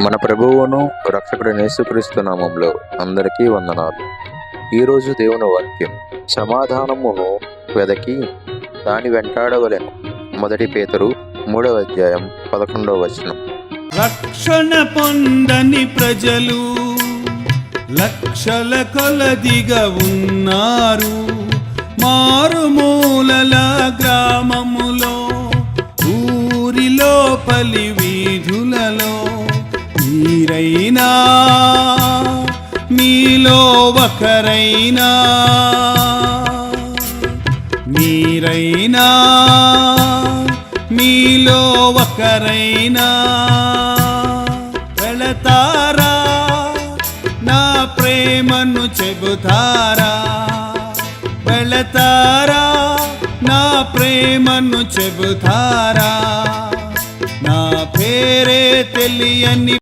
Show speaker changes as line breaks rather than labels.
మన ప్రభువును రక్షకుడు నేసుక్రీస్తు నామంలో అందరికీ వందనాలు. ఈరోజు దేవుని వాక్యం సమాధానమును వెదకి దాని వెంటాడవలెను. మొదటి పేతరు మూడవ అధ్యాయం పదకొండవ వచనం.
రక్షణ పొందని ప్రజలు లక్షల కొలదిగా ఉన్నారు. మారుమూలల గ్రామములో ఊరిలో పలి వీధులలో మీరైనా మీలో ఒకరైనా. మీరైనా మీలో ఒకరైనా. వెళతారా నా ప్రేమను చెబుతారా? వెళతారా నా ప్రేమను చెబుతారా? నా పేరే తెలియని